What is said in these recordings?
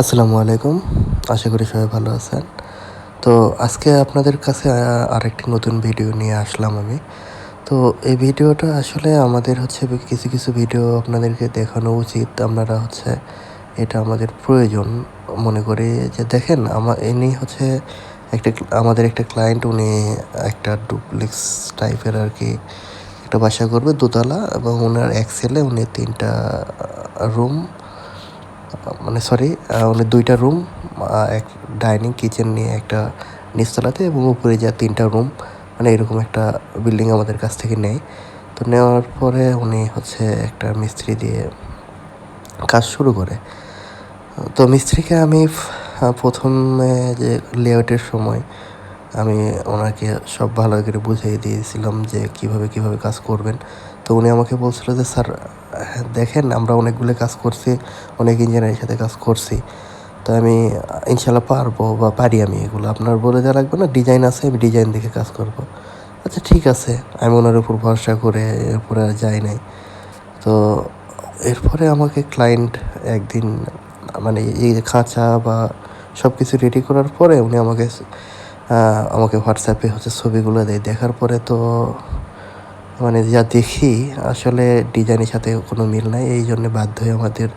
আসসালামু আলাইকুম। আশা করি সবাই ভালো আছেন। তো আজকে আপনাদের কাছে আরেকটি নতুন ভিডিও নিয়ে আসলাম আমি। তো এই ভিডিওটা আসলে আমাদের হচ্ছে কিছু কিছু ভিডিও আপনাদেরকে দেখানো উচিত। আপনারা হচ্ছে এটা আমাদের প্রয়োজন মনে করি যে, দেখেন আমার ইনি হচ্ছে একটা আমাদের একটা ক্লায়েন্ট উনি একটা ডুপ্লেক্স টাইপের আর কি একটা বাসা করবে, দোতলা এবং ওনার এক ছেলে, উনি তিনটা রুম মানে সরি উনি দুইটা রুম এক ডাইনিং কিচেন নিয়ে একটা নিচতলাতে এবং উপরে যা তিনটা রুম মানে এরকম একটা বিল্ডিং আমাদের কাছ থেকে নেয়। তো নেওয়ার পরে উনি হচ্ছে একটা মিস্ত্রি দিয়ে কাজ শুরু করে। তো মিস্ত্রিকে আমি প্রথমে যে লেআউটের সময় আমি ওনাকে সব ভালো করে বুঝিয়ে দিয়েছিলাম যে কীভাবে কীভাবে কাজ করবেন। তো উনি আমাকে বলছিল যে, স্যার, দেখেন আমরা অনেকগুলো কাজ করছি, অনেক ইঞ্জিনিয়ারের সাথে কাজ করছি। তো আমি, ইনশাল্লাহ পারব বা পারি আমি এগুলো। আপনার বলে দেওয়া লাগবে না ডিজাইন আছে, আমি ডিজাইন দেখে কাজ করব। আচ্ছা ঠিক আছে। আমি ওনার উপর ভরসা করে এরপরে আর যাই নাই। তো এরপরে আমাকে ক্লায়েন্ট একদিন মানে এই খাঁচা বা সব কিছু রেডি করার পরে উনি আমাকে আমাকে হোয়াটসঅ্যাপে হচ্ছে ছবিগুলো দেয়। দেখার পরে তো মানে যা দেখি, আসলে ডিজাইনের সাথে কোনো মিল নাই, এই জন্য বাধ্য হয়ে আমাদের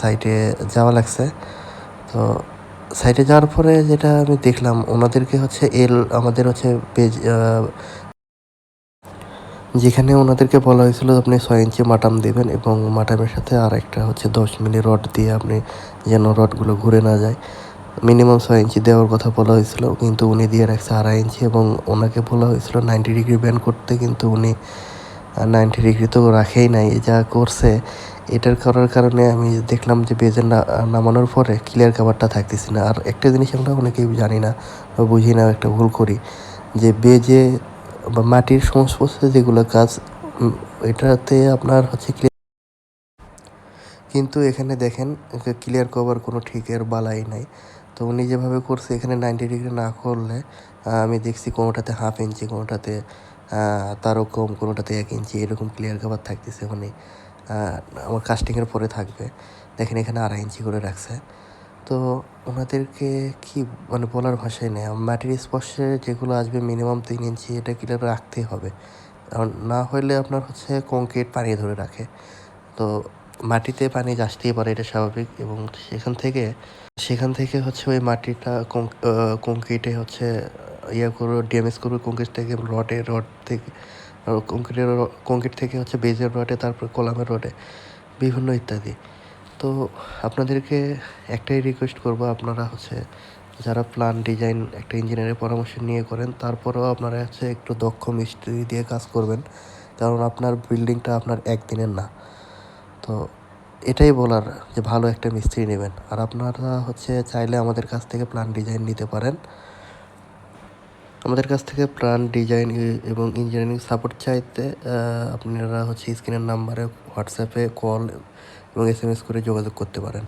সাইটে যাওয়া লাগছে। তো সাইটে যাওয়ার পরে যেটা আমি দেখলাম, ওনাদেরকে হচ্ছে এল আমাদের হচ্ছে পেজ যেখানে ওনাদেরকে বলা হয়েছিল আপনি ছয় ইঞ্চি মাটাম দেবেন এবং মাটামের সাথে আর একটা হচ্ছে দশ মিলি রড দিয়ে আপনি যেন রডগুলো ঘুরে না যায়। মিনিমাম ছয় ইঞ্চি দেওয়ার কথা বলা হয়েছিল, কিন্তু উনি দিয়ে রাখছে আড়াই ইঞ্চি এবং ওনাকে বলা হয়েছিল নাইনটি ডিগ্রি ব্যান করতে, কিন্তু উনি নাইনটি ডিগ্রি তো রাখেই নাই যা করছে, এটার করার কারণে আমি দেখলাম যে বেজে নামানোর পরে ক্লিয়ার কাভারটা থাকতেছে না। আর একটা জিনিস আমরা অনেকেই জানি না বা বুঝি না, একটা ভুল করি, যে বেজে বা মাটির সংস্পর্শে যেগুলো কাজ এটাতে আপনার হচ্ছে clear- কিন্তু এখানে দেখেন ক্লিয়ার কভার কোনো ঠিকের বালাই নাই। তো উনি যেভাবে করছে এখানে নাইনটি ডিগ্রি না করলে আমি দেখছি কোনোটাতে হাফ ইঞ্চি কোনোটাতে তারও কম কোনোটাতে এক ইঞ্চি এরকম ক্লিয়ার কভার থাকতেছে আহ, আমার কাস্টিংয়ের পরে থাকবে। দেখেন এখানে আড়াই ইঞ্চি করে রাখছে। তো ওনাদেরকে কি মানে বলার ভাষায় নেই। মাটির স্পর্শে যেগুলো আসবে মিনিমাম তিন ইঞ্চি এটা ক্লিয়ার রাখতেই হবে। কারণ না হলে আপনার হচ্ছে কংক্রিট পানি ধরে রাখে। তো মাটিতে পানি আসতেই পারে, এটা স্বাভাবিক। এবং সেখান থেকে সেখান থেকে হচ্ছে ওই মাটিটা কংক্রিটে হচ্ছে ইয়ে করবে ড্যামেজ করবে কংক্রিট থেকে রডে, রড থেকে কংক্রিটের কংক্রিট থেকে হচ্ছে বেজের রডে, তারপর কলামের রডে, বিভিন্ন ইত্যাদি। তো আপনাদেরকে একটাই রিকোয়েস্ট করব, আপনারা হচ্ছে যারা প্ল্যান ডিজাইন একটা ইঞ্জিনিয়ারের পরামর্শ নিয়ে করেন, তারপরেও আপনারা হচ্ছে একটু দক্ষ মিস্ত্রি দিয়ে কাজ করবেন। কারণ আপনার বিল্ডিংটা আপনার একদিনের না। তো এটাই বলার যে ভালো একটা মিস্ত্রি নেবেন। আর আপনারা হচ্ছে চাইলে আমাদের কাছ থেকে প্ল্যান ডিজাইন নিতে পারেন। আমাদের কাছ থেকে প্ল্যান ডিজাইন এবং ইঞ্জিনিয়ারিং সাপোর্ট চাইতে আপনারা হচ্ছে স্ক্রিনের নাম্বারে হোয়াটসঅ্যাপে কল এবং এস এম এস করে যোগাযোগ করতে পারেন।